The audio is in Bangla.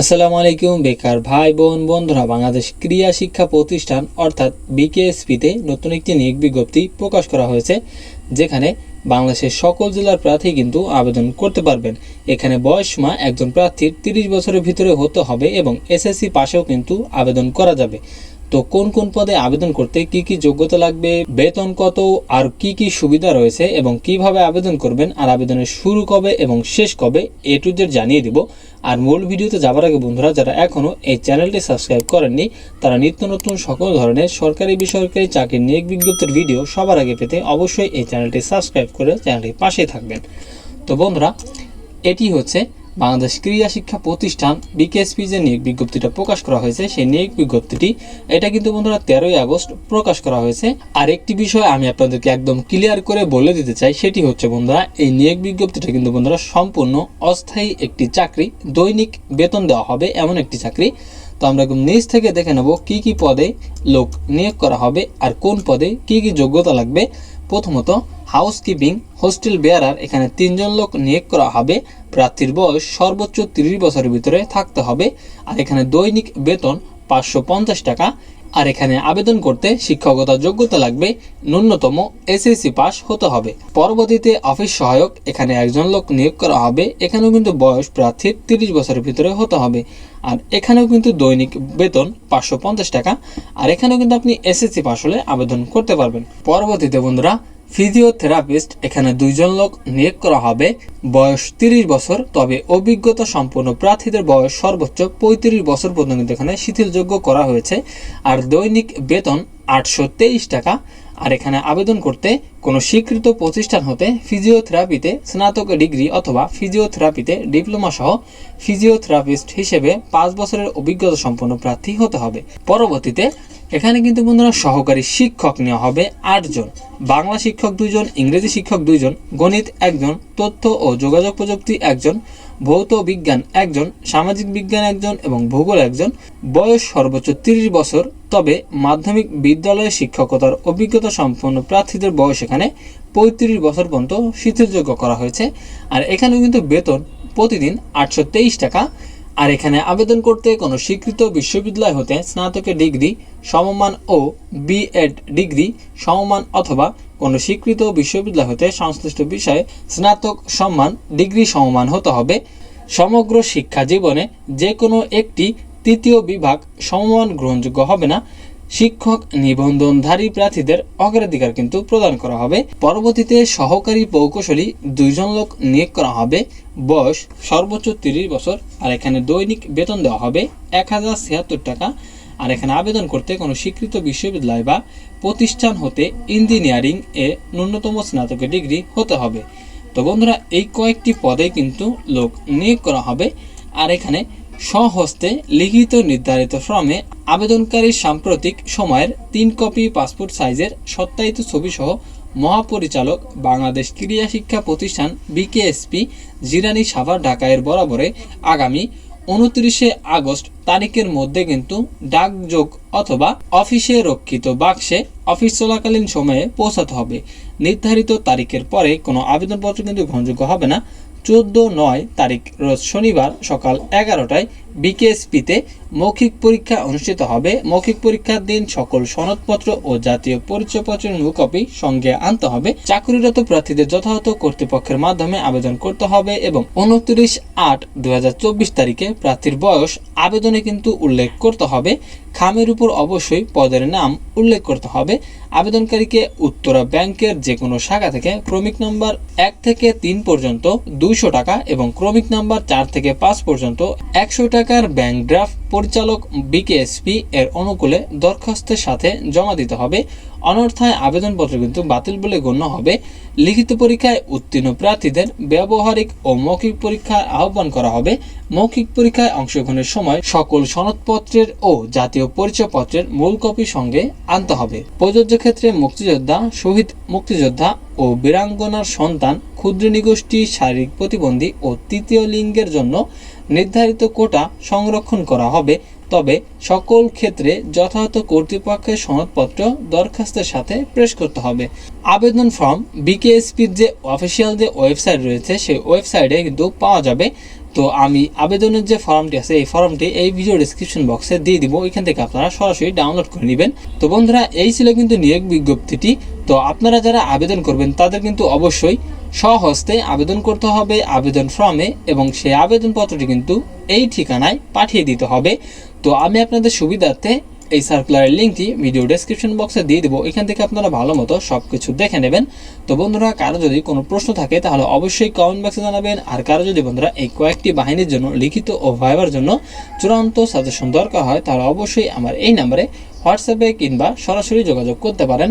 আসসালামু আলাইকুম, বেকার ভাই, বোন, বন্ধুরা, বাংলাদেশ ক্রিয়া শিক্ষা প্রতিষ্ঠান, অর্থাৎ বিকেএসপিতে নতুন একটি নিয়োগ বিজ্ঞপ্তি প্রকাশ করা হয়েছে, যেখানে বাংলাদেশের সকল জেলার প্রার্থী কিন্তু আবেদন করতে পারবেন। এখানে বয়স সীমা একজন প্রার্থীর তিরিশ বছরের ভিতরে হতে হবে এবং এসএসসি পাশেও কিন্তু আবেদন করা যাবে। তো কোন কোন পদে আবেদন করতে কি কি যোগ্যতা লাগবে, বেতন কত, আর কি কি সুবিধা রয়েছে এবং কীভাবে আবেদন করবেন, আর আবেদনের শুরু কবে এবং শেষ কবে, এ টু জেড জানিয়ে দিব। আর মূল ভিডিওতে যাবার আগে বন্ধুরা, যারা এখনও এই চ্যানেলটি সাবস্ক্রাইব করেননি, তারা নিত্য নতুন সকল ধরনের সরকারি বেসরকারি চাকরির নিয়োগ বিজ্ঞপ্তির ভিডিও সবার আগে পেতে অবশ্যই এই চ্যানেলটি সাবস্ক্রাইব করে চ্যানেলটির পাশেই থাকবেন। তো বন্ধুরা, এটি হচ্ছে বাংলাদেশ ক্রীড়া শিক্ষা প্রতিষ্ঠান বিকেএসপি যে নিয়োগ বিজ্ঞপ্তিটা প্রকাশ করা হয়েছে, সেই নিয়োগ বিজ্ঞপ্তিটি, এটা কিন্তু বন্ধুরা তেরোই আগস্ট প্রকাশ করা হয়েছে। আর একটি বিষয় আমি আপনাদেরকে একদম ক্লিয়ার করে বলে দিতে চাই, সেটি হচ্ছে বন্ধুরা, এই নিয়োগ বিজ্ঞপ্তিটা কিন্তু বন্ধুরা সম্পূর্ণ অস্থায়ী একটি চাকরি, দৈনিক বেতন দেওয়া হবে এমন একটি চাকরি। তো আমরা একদম নিচ থেকে দেখে নেব কি কি পদে লোক নিয়োগ করা হবে আর কোন পদে কি কি যোগ্যতা লাগবে। প্রথমত হাউসকিপিং হোস্টেল বেয়ারার এখানে তিনজন লোক নিয়োগ করা হবে। প্রার্থীর বয়স সর্বোচ্চ তিরিশ বছরের ভিতরে থাকতে হবে। আর এখানে দৈনিক বেতন পাঁচশো পঞ্চাশ টাকা। আর এখানে আবেদন করতে শিক্ষকতা যোগ্যতা লাগবে, ন্যূনতম এসএসসি পাস হতে হবে। পরবর্তীতে অফিস সহায়ক, এখানে একজন লোক নিয়োগ করা হবে, এখানেও কিন্তু বয়স প্রার্থীর তিরিশ বছরের ভিতরে হতে হবে। আর এখানেও কিন্তু দৈনিক বেতন পাঁচশো পঞ্চাশ টাকা, আর এখানেও কিন্তু আপনি এসএসসি পাস হলে আবেদন করতে পারবেন। পরবর্তীতে বন্ধুরা ফিজিওথেরাপিস্ট এখানে দুইজন লোক নিয়োগ করা হবে। বয়স তিরিশ বছর, তবে অভিজ্ঞতা সম্পন্ন প্রার্থীদের বয়স সর্বোচ্চ পঁয়ত্রিশ বছর পর্যন্ত এখানে শিথিলযোগ্য করা হয়েছে। আর দৈনিক বেতন আটশো তেইশ টাকা। আর এখানে আবেদন করতে কোনো স্বীকৃত প্রতিষ্ঠান হতে ফিজিওথেরাপিতে স্নাতক ডিগ্রি অথবা ফিজিওথেরাপিতে ডিপ্লোমা সহ ফিজিওথেরাপিস্ট হিসেবে পাঁচ বছরের অভিজ্ঞতা সম্পন্ন প্রার্থী হতে হবে। পরবর্তীতে এখানে কিন্তু বন্ধুরা সহকারী শিক্ষক নেওয়া হবে আটজন, বাংলা শিক্ষক দুইজন, ইংরেজি শিক্ষক দুইজন, গণিত একজন, তথ্য ও যোগাযোগ প্রযুক্তি একজন, ভৌত বিজ্ঞান একজন, সামাজিক বিজ্ঞান একজন এবং ভূগোল একজন। বয়স সর্বোচ্চ তিরিশ বছর, তবে মাধ্যমিক বিদ্যালয়ে শিক্ষকতার অভিজ্ঞতা সম্পন্ন প্রার্থীদের বয়স এখানে পঁয়ত্রিশ বছর পর্যন্ত শিথিলযোগ্য করা হয়েছে। আর এখানেও কিন্তু বেতন প্রতিদিন আটশো তেইশ টাকা। আর এখানে আবেদন করতে কোনো স্বীকৃত বিশ্ববিদ্যালয় হতে স্নাতকের ডিগ্রি, সমমান ও বিএড ডিগ্রি, সমমান অথবা কোনো স্বীকৃত বিশ্ববিদ্যালয় হতে সংশ্লিষ্ট বিষয়ে স্নাতক, সম্মান, ডিগ্রি, সমমান হতে হবে। সমগ্র শিক্ষা জীবনে যে কোনো একটি তৃতীয় বিভাগ সমমান গ্রহণযোগ্য হবে না। শিক্ষক নিবন্ধনধারী প্রার্থীদের অগ্রাধিকার কিন্তু প্রদান করা হবে। পরবর্তীতে সহকারী প্রকৌশলী দুইজন লোক নিয়োগ করা হবে। বয়স সর্বোচ্চ তিরিশ বছর, আর এখানে দৈনিক বেতন দেওয়া হবে এক হাজার ছিয়াত্তর টাকা। আর এখানে আবেদন করতে কোনো স্বীকৃত বিশ্ববিদ্যালয় বা প্রতিষ্ঠান হতে ইঞ্জিনিয়ারিং এ ন্যূনতম স্নাতকের ডিগ্রি হতে হবে। তো বন্ধুরা, এই কয়েকটি পদে কিন্তু লোক নিয়োগ করা হবে। আর এখানে স্বহস্তে লিখিত নির্ধারিত ফর্মে আবেদনকারীর সাম্প্রতিক সময়ের তিন কপি পাসপোর্ট সাইজের সত্যায়িত ছবি সহ মহাপরিচালক বাংলাদেশ ক্রীড়া শিক্ষা প্রতিষ্ঠান বিকেএসপি জিরানি সাভার ঢাকায়ের বরাবরে আগামী উনত্রিশে আগস্ট তারিখের মধ্যে কিন্তু ডাকযোগ অথবা অফিসে রক্ষিত বাক্সে অফিস চলাকালীন সময়ে পৌঁছাতে হবে। নির্ধারিত তারিখের পরে কোনো আবেদনপত্র কিন্তু গ্রহণযোগ্য হবে না। চোদ্দ নয় তারিখ রোজ শনিবার সকাল এগারোটায় বিকেএসপিতে মৌখিক পরীক্ষা অনুষ্ঠিত হবে। মৌখিক পরীক্ষার দিন সকল সনদপত্র ও জাতীয় পরিচয়পত্রের কপি সঙ্গে আনতে হবে। চাকরিরত প্রার্থীদের যথাযথ কর্তৃপক্ষের মাধ্যমে আবেদন করতে হবে এবং উনত্রিশ আট দু তারিখে প্রার্থীর বয়স আবেদনে কিন্তু উল্লেখ করতে হবে। খামের উপর অবশ্যই পদের নাম উল্লেখ করতে হবে। আবেদনকারীকে উত্তরা ব্যাংকের যে কোনো শাখা থেকে ক্রমিক নম্বর এক থেকে তিন পর্যন্ত দুইশো টাকা এবং ক্রমিক নাম্বার চার থেকে পাঁচ পর্যন্ত একশো টাকার ব্যাংক ড্রাফট পরিচালক বিকেএসপি এর অনুকূলে দরখাস্তের সাথে জমা দিতে হবে। অনর্থায় আবেদনপত্র কিন্তু বাতিল বলে গণ্য হবে। লিখিত পরীক্ষায় উত্তীর্ণ প্রার্থীদের ব্যবহারিক ও মৌখিক পরীক্ষায় আহ্বান করা হবে। মৌখিক পরীক্ষায় অংশগ্রহণের সময় সকল সনদপত্রের ও জাতীয় পরিচয়পত্রের মূল কপি সঙ্গে আনতে হবে। প্রযোজ্য ক্ষেত্রে মুক্তিযোদ্ধা, শহীদ মুক্তিযোদ্ধা ও বীরাঙ্গনার সন্তান, ক্ষুদ্র নিগোষ্ঠী, শারীরিক প্রতিবন্ধী ও তৃতীয় লিঙ্গের জন্য নির্ধারিত কোটা সংরক্ষণ করা হবে, তবে সকল ক্ষেত্রে যথাযথ কর্তৃপক্ষের সনদপত্র দরখাস্তের সাথে প্রেস করতে হবে। আবেদন ফর্ম বিকেএসপির যে অফিসিয়াল যে ওয়েবসাইট রয়েছে, সেই ওয়েবসাইটে কিন্তু পাওয়া যাবে। তো আমি আবেদনের যে ফর্মটি আছে, এই ফর্মটি এই ভিডিও ডিসক্রিপশন বক্সে দিয়ে দিব। ওইখান থেকে আপনারা সরাসরি ডাউনলোড করে নেবেন। তো বন্ধুরা, এই ছিল কিন্তু নিয়োগ বিজ্ঞপ্তিটি। তো আপনারা যারা আবেদন করবেন, তাদের কিন্তু অবশ্যই স্বহস্তে আবেদন করতে হবে আবেদন ফর্মে এবং সেই আবেদনপত্রটি কিন্তু এই ঠিকানায় পাঠিয়ে দিতে হবে। তো আমি আপনাদের সুবিধার্থে এই সার্কুলারের লিঙ্কটি ভিডিও ডেসক্রিপশন বক্সে দিয়ে দেবো। এখান থেকে আপনারা ভালো মতো সব কিছু দেখে নেবেন। তো বন্ধুরা, কারও যদি কোনো প্রশ্ন থাকে, তাহলে অবশ্যই কমেন্ট বক্সে জানাবেন। আর কারও যদি বন্ধুরা এই কয়েকটি বাহিনীর জন্য লিখিত ও ভাইবার জন্য চূড়ান্ত সাজেশন দরকার হয়, তাহলে অবশ্যই আমার এই নাম্বারে হোয়াটসঅ্যাপে কিংবা সরাসরি যোগাযোগ করতে পারেন।